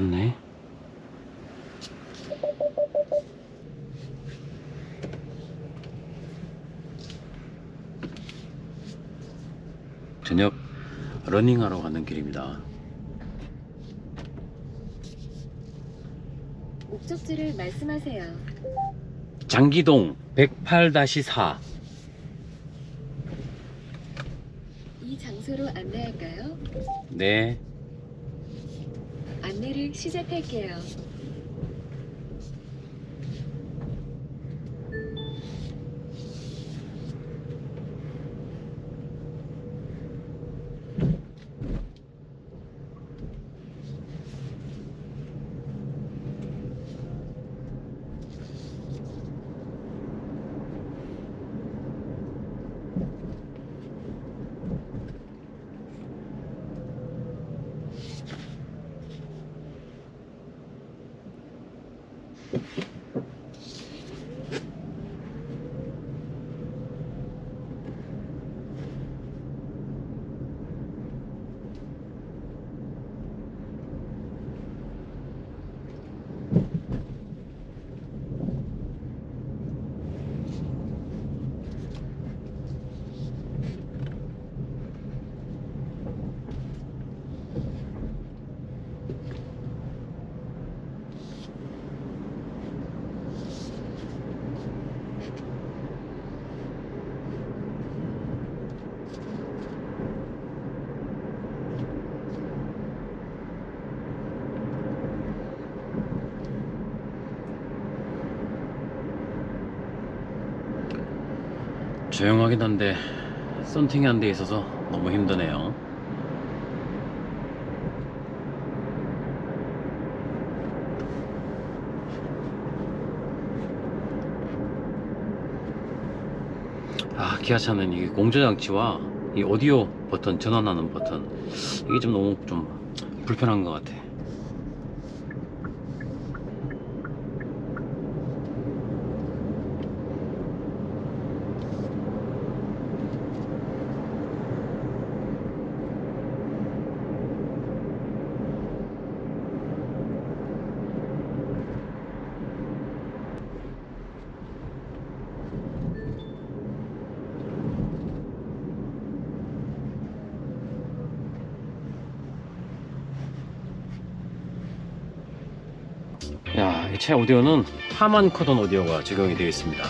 괜찮네. 저녁 러닝하러 가는 길입니다. 목적지를 말씀하세요. 장기동 108-4 이 장소로 안내할까요? 네. 안내를 시작할게요. 조용하긴 한데 썬팅이 안 돼 있어서 너무 힘드네요. 아 기아차는 이 공조장치와 이 오디오 버튼 전환하는 버튼 이게 좀 너무 좀 불편한 것 같아. 차 오디오는 하만 커던 오디오가 적용이 되어 있습니다.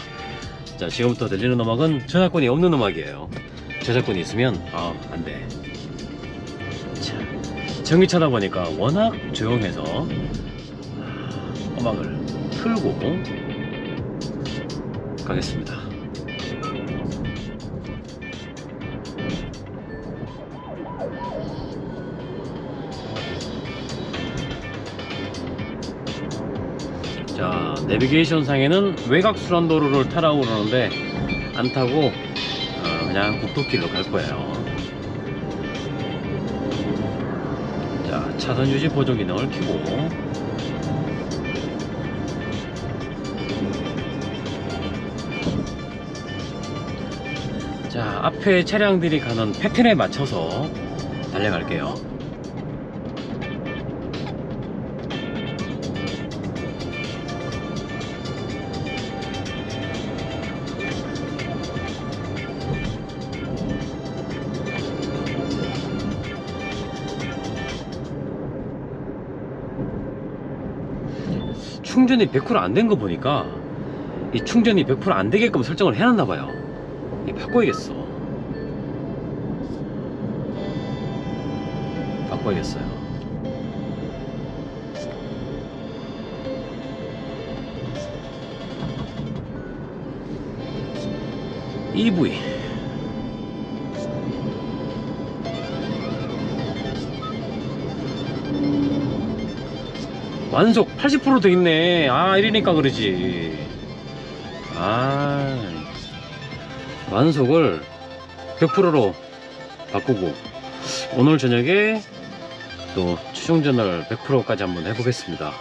자, 지금부터 들리는 음악은 저작권이 없는 음악이에요. 저작권이 있으면 아, 안 돼. 자, 전기차다 보니까 워낙 조용해서 아, 음악을 틀고 가겠습니다. 내비게이션 상에는 외곽 순환도로를 타라고 그러는데 안 타고 어, 그냥 국도길로 갈 거예요. 자, 차선 유지 보조 기능을 켜고 자, 앞에 차량들이 가는 패턴에 맞춰서 달려갈게요. 충전이 100%안 된 거 보니까 이 충전이 100%안 되게끔 설정을 해놨나 봐요. 이 바꿔야겠어. 바꿔야겠어요. EV 완속 80%돼 있네. 아, 이러니까 그러지. 아, 완속을 100%로 바꾸고 오늘 저녁에 또 추종전을 100%까지 한번 해보겠습니다.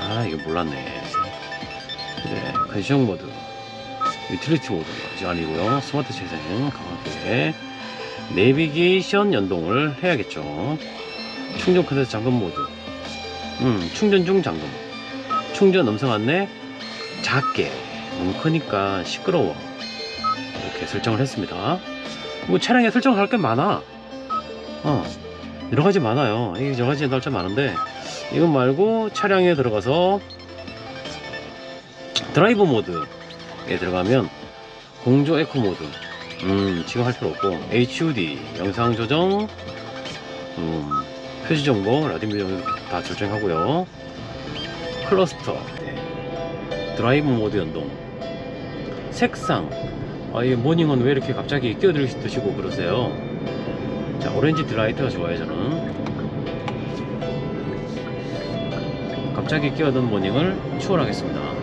아, 이거 몰랐네. 네, 컨디션 모드, 유틸리티 모드가 아직 아니고요. 스마트 재생 강하게 내비게이션 연동을 해야겠죠. 충전 카드 잠금 모드 음, 충전 중 잠금. 충전 음성 안내 작게. 너무 크니까 시끄러워. 이렇게 설정을 했습니다. 뭐 차량에 설정할 게 많아. 어, 여러 가지 많아요. 여러 가지 날짜 많은데 이건 말고 차량에 들어가서 드라이브 모드에 들어가면 공조 에코 모드. 음, 지금 할 필요 없고 HUD 영상 조정, 음, 표시 정보, 라디오 조정 다 설정하고요. 클러스터, 네. 드라이브 모드 연동, 색상. 아, 이 모닝은 왜 이렇게 갑자기 끼어들듯이고 그러세요? 자, 오렌지 드라이트가 좋아요, 저는. 갑자기 끼어든 모닝을 추월하겠습니다.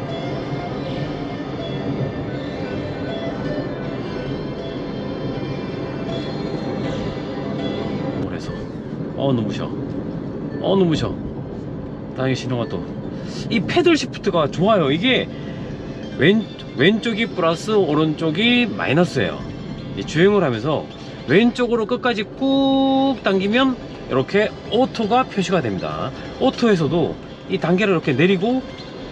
어 눈부셔. 어 눈부셔. 다행히 신호가 또. 이 패들 시프트가 좋아요. 이게 왼, 왼쪽이 플러스 오른쪽이 마이너스예요. 이 주행을 하면서 왼쪽으로 끝까지 꾹 당기면 이렇게 오토가 표시가 됩니다. 오토에서도 이 단계를 이렇게 내리고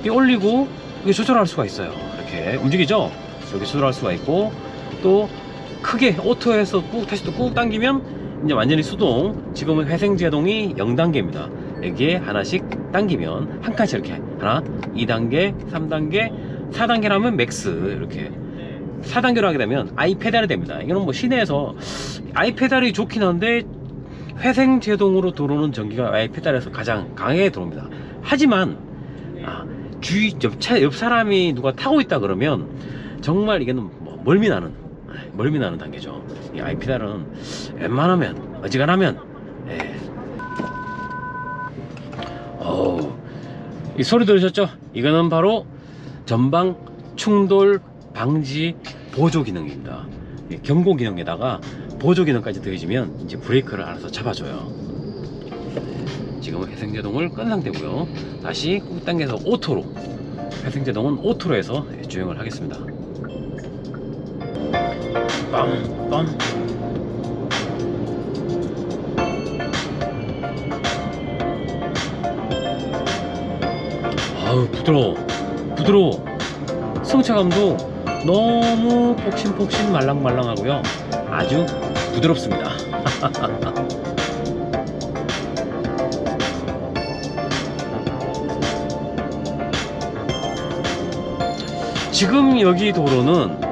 이 올리고 이게 조절할 수가 있어요. 이렇게 움직이죠? 이렇게 조절할 수가 있고 또 크게 오토에서 꾹 다시 또 꾹 당기면 이제 완전히 수동. 지금은 회생 제동이 0단계입니다. 여기에 하나씩 당기면 한 칸씩 이렇게 하나 2단계 3단계 4단계라면 맥스 이렇게. 4단계로 하게 되면 아이 페달이 됩니다. 이거는 뭐 시내에서 아이 페달이 좋긴 한데 회생 제동으로 들어오는 전기가 아이 페달에서 가장 강하게 들어옵니다. 하지만 아, 주위 옆, 차, 옆 사람이 누가 타고 있다 그러면 정말 이게는 뭐 멀미 나는 멀미 나는 단계죠 이 아이페달은 웬만하면 어지간하면 예. 어우, 이 소리 들으셨죠? 이거는 바로 전방 충돌 방지 보조 기능입니다. 이 경고 기능에다가 보조 기능까지 더해지면 이제 브레이크를 알아서 잡아줘요. 지금은 회생제동을 끈 상태고요. 다시 꾹 당겨서 오토로 회생제동은 오토로 해서 주행을 하겠습니다. 빰, 빰. 아우 부드러워. 부드러워. 성차감도 너무 폭신폭신 말랑말랑하고요. 아주 부드럽습니다. 지금 여기 도로는 어,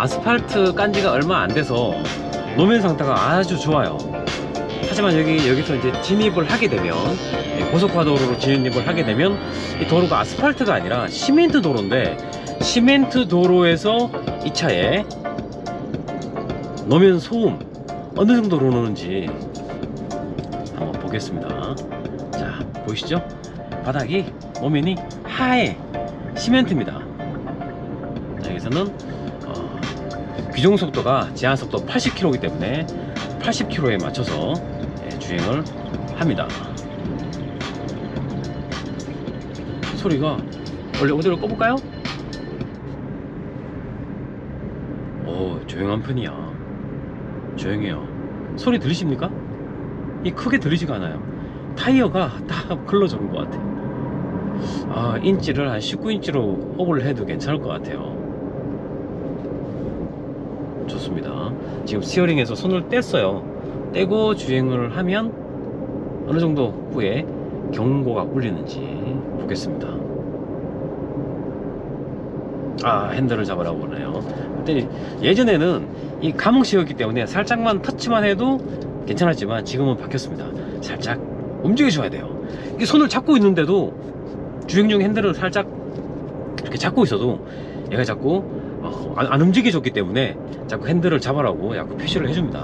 아스팔트 깐 지가 얼마 안 돼서 노면 상태가 아주 좋아요 하지만 여기 여기서 이제 진입을 하게 되면 예, 고속화 도로로 진입을 하게 되면 이 도로가 아스팔트가 아니라 시멘트 도로인데 시멘트 도로에서 이 차에 노면 소음 어느 정도로 오는지 한번 보겠습니다. 자 보이시죠? 바닥이 노면이 하얘 시멘트입니다. 자, 여기서는 어, 규정 속도가 제한 속도 80km이기 때문에 80km에 맞춰서 예, 주행을 합니다. 소리가 원래 오디오를 꺼볼까요? 오 조용한 편이야 조용해요 소리 들리십니까? 이 크게 들리지가 않아요 타이어가 다 글러주는 것 같아 아 인치를 한 19인치로 호불을 해도 괜찮을 것 같아요 좋습니다 지금 스티어링에서 손을 뗐어요 떼고 주행을 하면 어느 정도 후에 경고가 울리는지 보겠습니다. 아 핸들을 잡으라고 그러네요. 예전에는 이 감흥식이었기 때문에 살짝만 터치만 해도 괜찮았지만 지금은 바뀌었습니다. 살짝 움직여줘야 돼요. 이 손을 잡고 있는데도 주행 중 핸들을 살짝 이렇게 잡고 있어도 얘가 자꾸 어, 안, 안 움직여줬기 때문에 자꾸 핸들을 잡아라고 자꾸 표시를 해줍니다.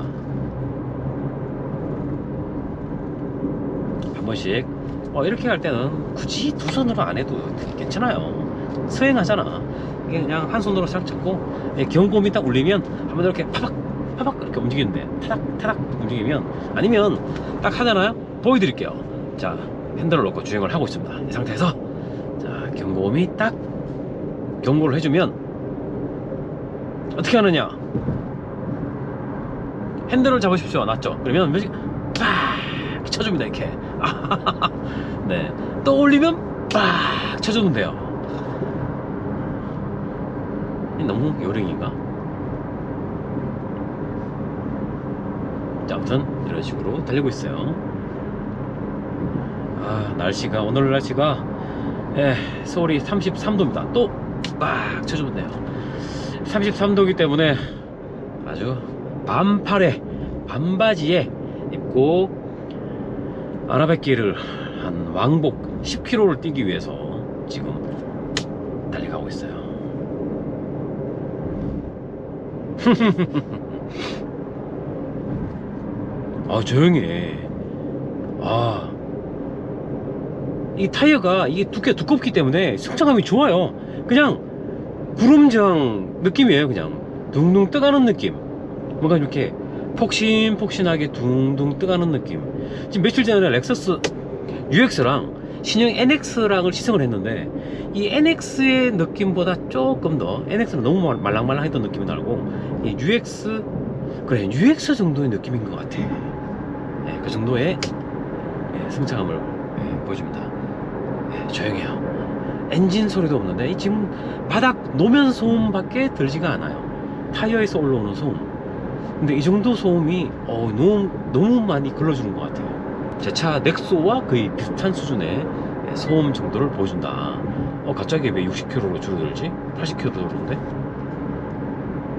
한 번씩 어, 이렇게 할 때는 굳이 두 손으로 안 해도 괜찮아요. 스윙하잖아. 이게 그냥 한 손으로 싹 잡고 예, 경고음이 딱 울리면 한번 이렇게 파박 파박 이렇게 움직이는데 타닥 타닥 움직이면 아니면 딱 하잖아요. 보여드릴게요. 자 핸들을 놓고 주행을 하고 있습니다. 이 상태에서 자 경고음이 딱 경고를 해주면 어떻게 하느냐? 핸들을 잡으십시오. 놨죠? 그러면 뮤직 팍 쳐줍니다. 이렇게 네. 떠올리면 빡 쳐주면 돼요. 이 너무 요령인가? 자, 아무튼 이런 식으로 달리고 있어요. 아, 날씨가 오늘 날씨가 예, 서울이 33도입니다. 또 빡 쳐주면 돼요. 33도이기 때문에 아주 반팔에 반바지에 입고 아라뱃길을 한 왕복 10km를 뛰기 위해서 지금 달려가고 있어요. 아 조용히 해. 아. 이 타이어가 이게 두께 두껍기 때문에 승차감이 좋아요. 그냥 구름장 느낌이에요. 그냥 둥둥 뜨가는 느낌. 뭔가 이렇게 폭신폭신하게 둥둥 뜨가는 느낌. 지금 며칠 전에 렉서스 UX랑 신형 NX랑을 시승을 했는데 이 NX의 느낌보다 조금 더 NX는 너무 말- 말랑말랑했던 느낌이 나고 이 UX 그래 UX 정도의 느낌인 것 같아. 네, 그 정도의 예, 승차감을 예, 보여줍니다. 예, 조용해요. 엔진 소리도 없는데 이 지금 바닥 노면 소음밖에 들지가 않아요. 타이어에서 올라오는 소음. 근데 이 정도 소음이 어, 너무 너무 많이 걸러주는 것 같아요. 제 차 넥소와 거의 비슷한 수준의 예, 소음 정도를 보여준다. 어 갑자기 왜 60km로 줄어들지? 80km 정도인데?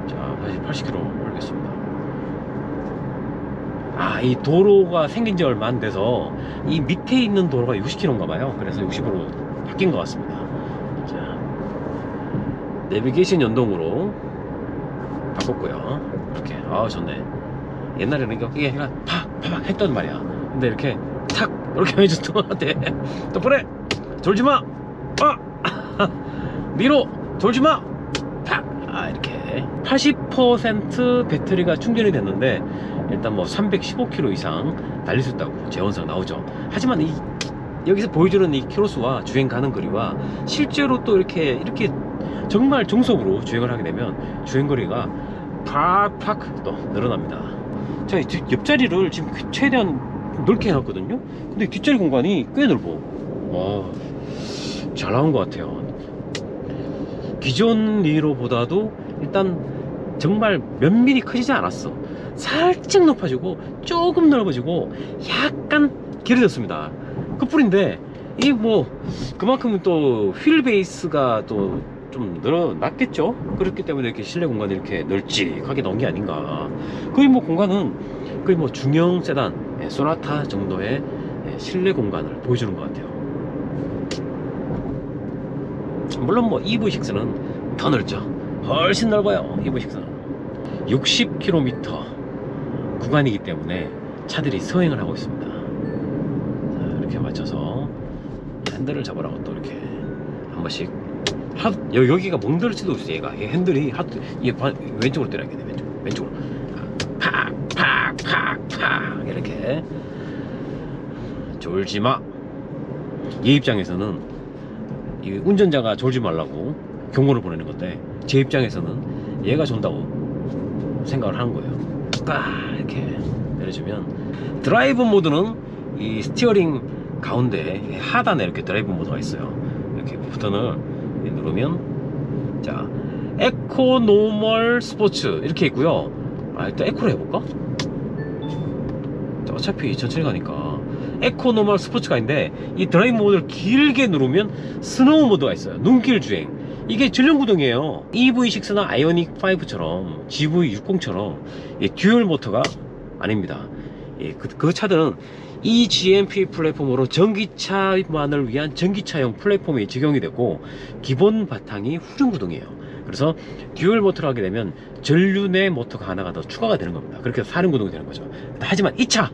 자 다시 80km 올리겠습니다. 아, 이 도로가 생긴 지 얼마 안 돼서 이 밑에 있는 도로가 60km인가 봐요. 그래서 60으로 바뀐 것 같습니다. 자, 내비게이션 연동으로 바꿨고요. 이렇게, 아, 좋네. 옛날에는 이게 그냥 팍, 팍 했단 말이야. 근데 이렇게 탁, 이렇게 해줬던 것 같아. 똑바로 해! 졸지 마! 아! 뒤로! 졸지 마! 탁! 아, 이렇게. 80% 배터리가 충전이 됐는데, 일단 뭐 315km 이상 달릴 수 있다고 재원상 나오죠. 하지만 이 여기서 보여주는 이 키로수와 주행 가는 거리와 실제로 또 이렇게 이렇게 정말 정석으로 주행을 하게 되면 주행 거리가 팍팍 또 늘어납니다. 뒷- 옆자리를 지금 최대한 넓게 해놨거든요. 근데 뒷자리 공간이 꽤 넓어. 와, 잘 나온 것 같아요. 기존 리로보다도 일단 정말 몇 미리 커지지 않았어. 살짝 높아지고 조금 넓어지고 약간 길어졌습니다. 그뿐인데 이 뭐 그만큼 또 휠 베이스가 또 좀 늘어났겠죠. 그렇기 때문에 이렇게 실내 공간이 이렇게 널찍하게 나온 게 아닌가. 거의 뭐 공간은 거의 뭐 중형 세단, 예, 소나타 정도의 예, 실내 공간을 보여주는 것 같아요. 물론 뭐 EV6는 더 넓죠. 훨씬 넓어요. EV6는 60km 구간이기 때문에 차들이 서행을 하고 있습니다. 자, 이렇게 맞춰서 핸들을 잡으라고 또 이렇게 한 번씩 하, 여, 여기가 멍들지도 없어 얘가. 이 핸들이 하, 이 반- 왼쪽으로 때려야 돼 왼쪽 왼쪽으로. 팍팍팍팍. 이렇게. 졸지 마 얘 입장에서는 이 운전자가 졸지 말라고 경고를 보내는 건데 제 입장에서는 얘가 존다고 생각을 하는 거예요. 딱 이렇게 내려주면 드라이브 모드는 이 스티어링 가운데 하단에 이렇게 드라이브 모드가 있어요. 이렇게 버튼을 누르면 자 에코 노멀 스포츠 이렇게 있고요. 아 일단 에코로 해볼까? 자, 어차피 천천히 가니까 에코 노멀 스포츠가 있는데 이 드라이브 모드를 길게 누르면 스노우 모드가 있어요. 눈길 주행. 이게 전륜구동이에요. EV6나 아이오닉 5처럼 GV60처럼 듀얼 모터가 아닙니다. 예, 그, 그 차들은 이 GMP 플랫폼으로 전기차만을 위한 전기차용 플랫폼이 적용이 됐고 기본 바탕이 후륜구동이에요. 그래서 듀얼 모터를 하게 되면 전륜의 모터가 하나가 더 추가가 되는 겁니다. 그렇게 해서 사륜구동이 되는 거죠. 하지만 이 차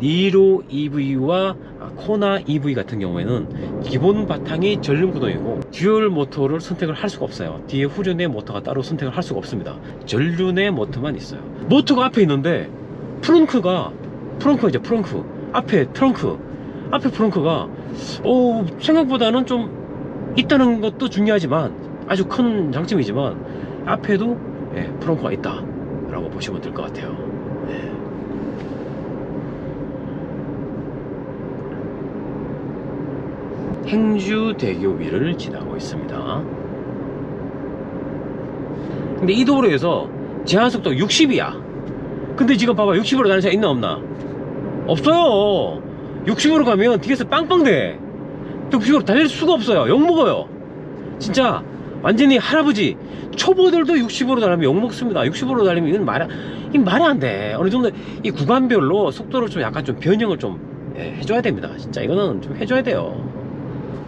니로 EV와 코나 EV 같은 경우에는 기본 바탕이 전륜 구동이고 듀얼 모터를 선택을 할 수가 없어요. 뒤에 후륜의 모터가 따로 선택을 할 수가 없습니다. 전륜의 모터만 있어요. 모터가 앞에 있는데 프렁크가 프렁크 이제 프렁크 앞에 트렁크 앞에 프렁크가 어, 생각보다는 좀 있다는 것도 중요하지만 아주 큰 장점이지만 앞에도 예, 프렁크가 있다 라고 보시면 될 것 같아요. 예. 행주대교 위를 지나고 있습니다. 근데 이 도로에서 제한속도 60이야. 근데 지금 봐봐 60으로 다니는 차 있나 없나? 없어요. 60으로 가면 뒤에서 빵빵대. 60으로 달릴 수가 없어요. 욕먹어요. 진짜 완전히 할아버지 초보들도 60으로 달리면 욕먹습니다. 60으로 달리면 이건 말이, 이 말이 안 돼. 어느 정도 이 구간별로 속도를 좀 약간 좀 변형을 좀 예, 해줘야 됩니다. 진짜 이거는 좀 해줘야 돼요.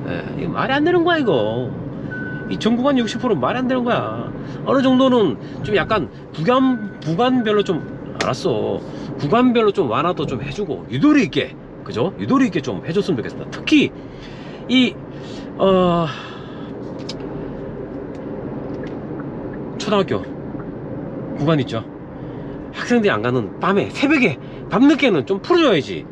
예, 이거 말이 안 되는 거야 이거. 이 전구간 60% 말이 안 되는 거야. 어느 정도는 좀 약간 구간 구간별로 좀 알았어. 구간별로 좀 완화도 좀 해주고 유도리 있게 그죠? 유도리 있게 좀 해줬으면 좋겠습니다. 특히 이 어. 초등학교 구간 있죠. 학생들이 안 가는 밤에 새벽에 밤늦게는 좀 풀어줘야지.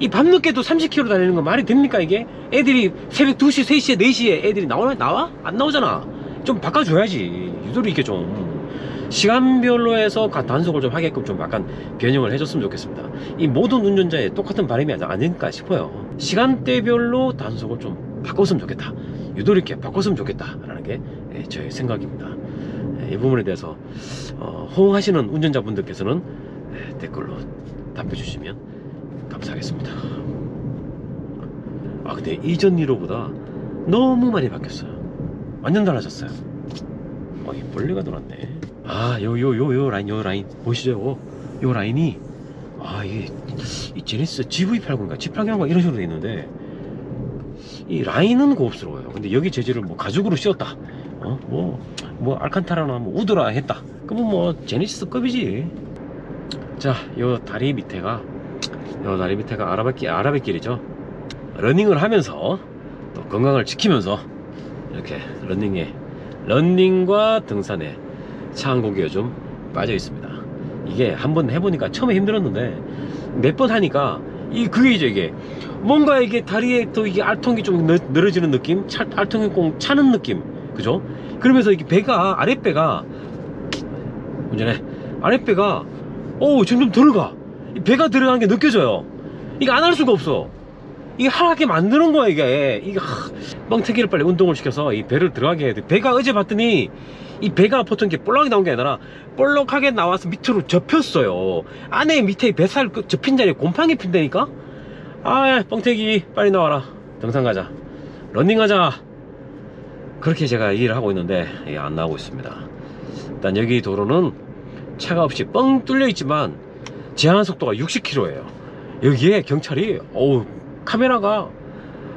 이 밤늦게도 30km 달리는 거 말이 됩니까 이게? 애들이 새벽 2시, 3시에, 4시에 애들이 나오나 나와? 안 나오잖아. 좀 바꿔줘야지. 유도리 있게 좀. 시간별로 해서 가- 단속을 좀 하게끔 좀 약간 변형을 해줬으면 좋겠습니다. 이 모든 운전자의 똑같은 바람이 아닐까 싶어요. 시간대별로 단속을 좀 바꿨으면 좋겠다. 유도리 있게 바꿨으면 좋겠다 라는 게 예, 저의 생각입니다. 예, 이 부분에 대해서 어, 호응하시는 운전자분들께서는 예, 댓글로 답해 주시면 감사하겠습니다. 아 근데 이전 1호보다 너무 많이 바뀌었어요. 완전 달라졌어요. 어, 이 멀리가 돌았네. 아, 요, 요, 요, 요 라인, 요 라인. 보시죠, 요, 요 라인이. 아, 이게, 이 제네시스 GV80인가, G80인가 이런 식으로 돼 있는데, 이 라인은 고급스러워요. 근데 여기 재질을 뭐 가죽으로 씌웠다. 어, 뭐, 뭐, 알칸타라나 뭐 우드라 했다. 그러면 뭐, 제네시스 급이지. 자, 요 다리 밑에가, 요 다리 밑에가 아라뱃길, 아라뱃길이죠. 러닝을 하면서, 또 건강을 지키면서, 이렇게 러닝에, 러닝과 등산에 차한 곡이 요즘 빠져 있습니다. 이게 한번 해보니까 처음에 힘들었는데 몇 번 하니까 이 그게죠 이게 뭔가 이게 다리에 또 이게 알통이 좀 늘- 늘어지는 느낌, 차, 알통이 꼭 차는 느낌, 그죠? 그러면서 이게 배가 아랫배가 운전해 아랫배가 오 점점 들어가 이 배가 들어가는 게 느껴져요. 이게 안할 수가 없어. 이게 하게 만드는 거야 이게 이게 하, 멍태기를 빨리 운동을 시켜서 이 배를 들어가게 해야 돼. 배가 어제 봤더니 이 배가 보통 이렇게 볼록이 나온 게 아니라 볼록하게 나와서 밑으로 접혔어요. 안에 밑에 뱃살 그 접힌 자리에 곰팡이 핀다니까? 아, 뻥태기 빨리 나와라. 등산 가자. 런닝 가자. 그렇게 제가 일을 하고 있는데 이게 안 나오고 있습니다. 일단 여기 도로는 차가 없이 뻥 뚫려 있지만 제한 속도가 60km예요. 여기에 경찰이 어우 카메라가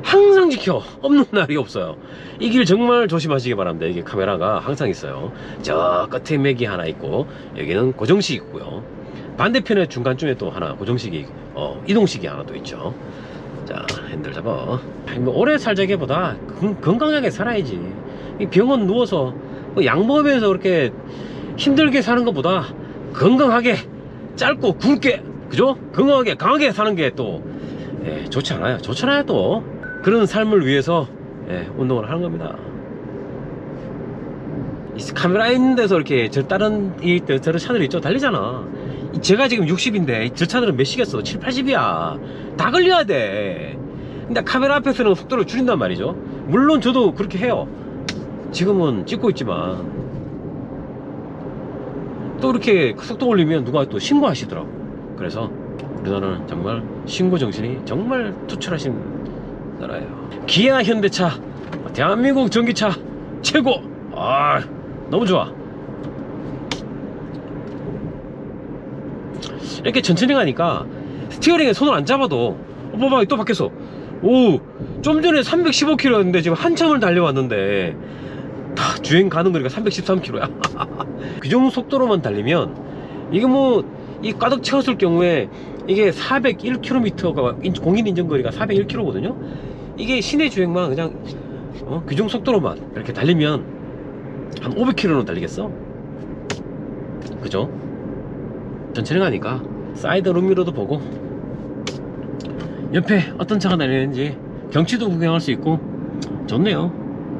항상 지켜 없는 날이 없어요. 이 길 정말 조심하시기 바랍니다. 이게 카메라가 항상 있어요. 저 끝에 맥이 하나 있고 여기는 고정식 있고요. 반대편에 중간쯤에 또 하나 고정식이 어, 이동식이 하나 또 있죠. 자 핸들 잡아. 뭐 오래 살자기보다 건- 건강하게 살아야지. 이 병원 누워서 뭐약 먹으면서 그렇게 힘들게 사는 것보다 건강하게 짧고 굵게 그죠? 건강하게 강하게 사는 게 또 예, 좋지 않아요. 좋잖아요 또 그런 삶을 위해서 예, 운동을 하는 겁니다. 이 카메라 있는 데서 이렇게 저 다른 이 저런 차들 있죠 달리잖아. 이 제가 지금 60인데 저 차들은 몇 시겠어? 7, 80이야. 다 걸려야 돼. 근데 카메라 앞에서는 속도를 줄인단 말이죠. 물론 저도 그렇게 해요. 지금은 찍고 있지만 또 이렇게 속도 올리면 누가 또 신고하시더라고. 그래서 우리나라는 정말 신고 정신이 정말 투철하신 나라예요. 기아 현대차, 대한민국 전기차 최고. 아, 너무 좋아. 이렇게 천천히 가니까 스티어링에 손을 안 잡아도 어, 봐봐 또 바뀌었어. 오, 좀 전에 315km였는데 지금 한참을 달려왔는데 다 주행 가는 거리가 313km야. 규정 속도로만 달리면 이게 뭐 이 가득 채웠을 경우에 이게 401km가 공인 인정 거리가 401km거든요. 이게 시내 주행만 그냥 어, 규정 속도로만 이렇게 달리면 한 500km는 달리겠어? 그죠? 천천히 가니까 사이드 룸미러도 보고 옆에 어떤 차가 달리는지 경치도 구경할 수 있고 좋네요.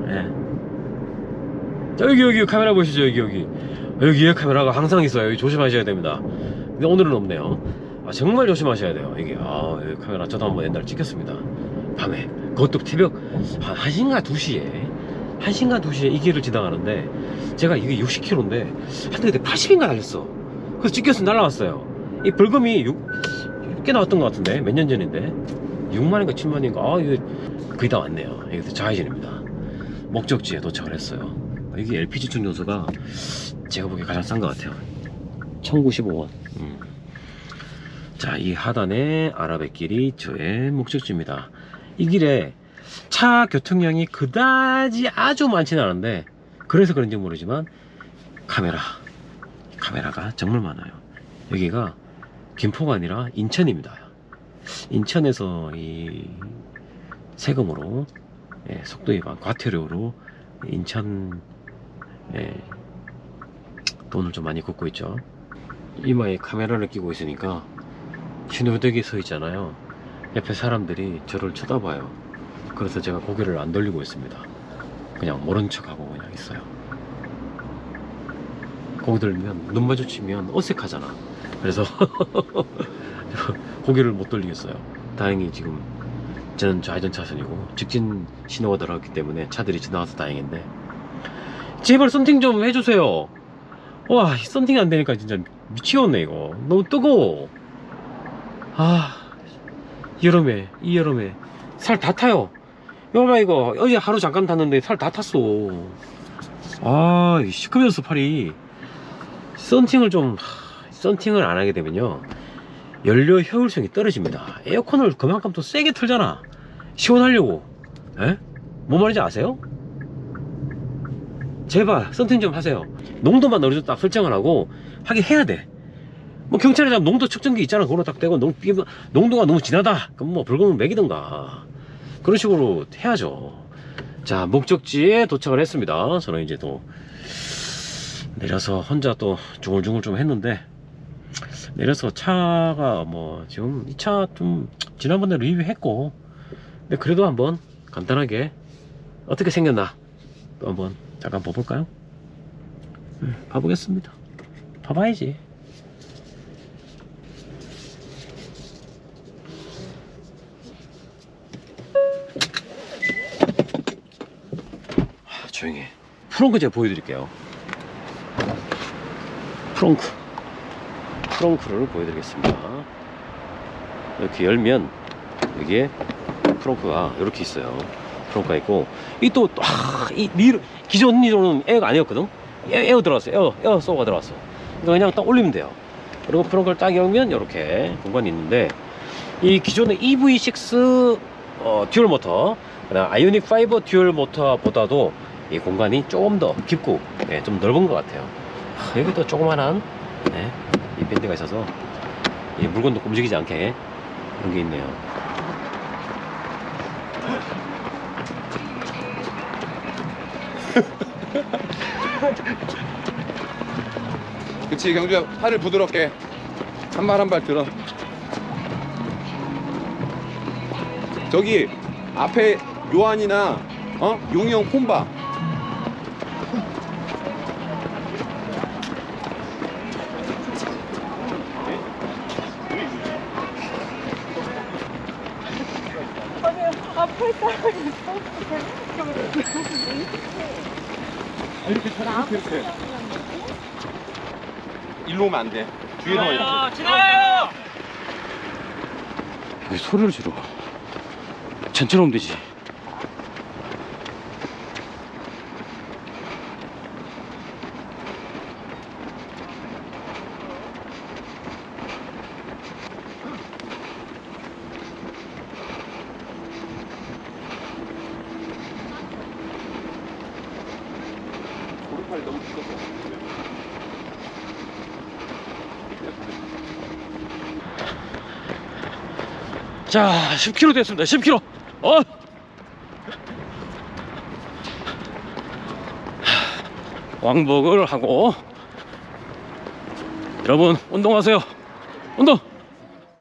예. 자, 여기 여기 카메라 보시죠 여기 여기 여기에 카메라가 항상 있어요. 여기 조심하셔야 됩니다. 근데 오늘은 없네요. 아, 정말 조심하셔야 돼요. 이게 아, 카메라 저도 한번 옛날에 찍혔습니다. 밤에. 그것도 새벽 한 1시인가 2시에. 1시인가 2시에 이 길을 지나가는데 제가 이게 60km인데 하여튼 그때 80인가 달렸어. 그래서 찍혀서 날라왔어요. 이 벌금이 6, 꽤 나왔던 것 같은데? 몇 년 전인데? 6만인가 7만인가? 아 이거 거의 다 왔네요. 여기서 좌회전입니다. 목적지에 도착을 했어요. 여기 LPG 충전소가 제가 보기에 가장 싼 것 같아요 1095원. 음. 자이 하단에 아라뱃길이 저의 목적지입니다. 이 길에 차 교통량이 그다지 아주 많지는 않은데 그래서 그런지 모르지만 카메라 카메라가 정말 많아요. 여기가 김포가 아니라 인천입니다. 인천에서 이 세금으로 예, 속도 위반 과태료로 인천 예, 돈을 좀 많이 걷고 있죠 이마에 카메라를 끼고 있으니까 신호대기 서 있잖아요. 옆에 사람들이 저를 쳐다봐요. 그래서 제가 고개를 안 돌리고 있습니다. 그냥 모른 척하고 그냥 있어요. 고개 들면 눈 마주치면 어색하잖아. 그래서 고개를 못 돌리겠어요. 다행히 지금 저는 좌회전 차선이고 직진 신호가 들어갔기 때문에 차들이 지나가서 다행인데 제발 썬팅 좀 해주세요. 와 썬팅 안 되니까 진짜 미치겠네 이거. 너무 뜨거워. 아 여름에 이 여름에. 살 다 타요. 여봐 이거 어제 하루 잠깐 탔는데 살 다 탔어. 아 시커면서 팔이. 썬팅을 좀 하, 썬팅을 안 하게 되면요. 연료 효율성이 떨어집니다. 에어컨을 그만큼 또 세게 틀잖아. 시원하려고. 에? 뭔 말인지 아세요? 제발 썬팅 좀 하세요. 농도만 어느 정도 딱 설정을 하고 하긴 해야 돼 뭐 경찰에 잡 농도 측정기 있잖아. 그걸로 딱 대고 농, 농도가 너무 진하다. 그럼 뭐 벌금을 매기든가. 그런 식으로 해야죠. 자 목적지에 도착을 했습니다. 저는 이제 또 내려서 혼자 또 중얼중얼 좀 했는데 내려서 차가 뭐 지금 이 차 좀 지난번에 리뷰했고. 근데 그래도 한번 간단하게 어떻게 생겼나 또 한번 잠깐 봐볼까요? 네, 봐보겠습니다. 봐봐야지. 하, 조용히 해. 프렁크 제가 보여드릴게요. 프렁크. 프렁크를 보여드리겠습니다. 이렇게 열면 여기에 프렁크가 이렇게 있어요 프렁크가 있고 이또 아, 이 미르 기존 이로는 에어가 아니었거든? 에어, 에어 들어갔어요. 에어, 에어 소가 들어갔어. 그러니까 그냥 딱 올리면 돼요. 그리고 프렁크를 딱 열면 이렇게 공간이 있는데 이 기존의 EV6 어, 듀얼 모터 그다음 아이오닉 5 듀얼 모터보다도 이 공간이 조금 더 깊고 예, 좀 넓은 것 같아요. 하, 여기 또 조그만한 예, 이 밴드가 있어서 이 물건도 움직이지 않게 그런 게 있네요 그치 경주야 팔을 부드럽게. 한 발 한 발 들어. 저기 앞에 요한이나 어? 용이 형 폰봐 이렇게 차라 이렇게 이렇게 일로 오면 안 돼. 뒤로 와야 왜 소리를 지르 천천히 오면 되지 오른팔이 너무 깊어서 자 10km 됐습니다. 10km 어? 왕복을 하고. 여러분 운동하세요. 운동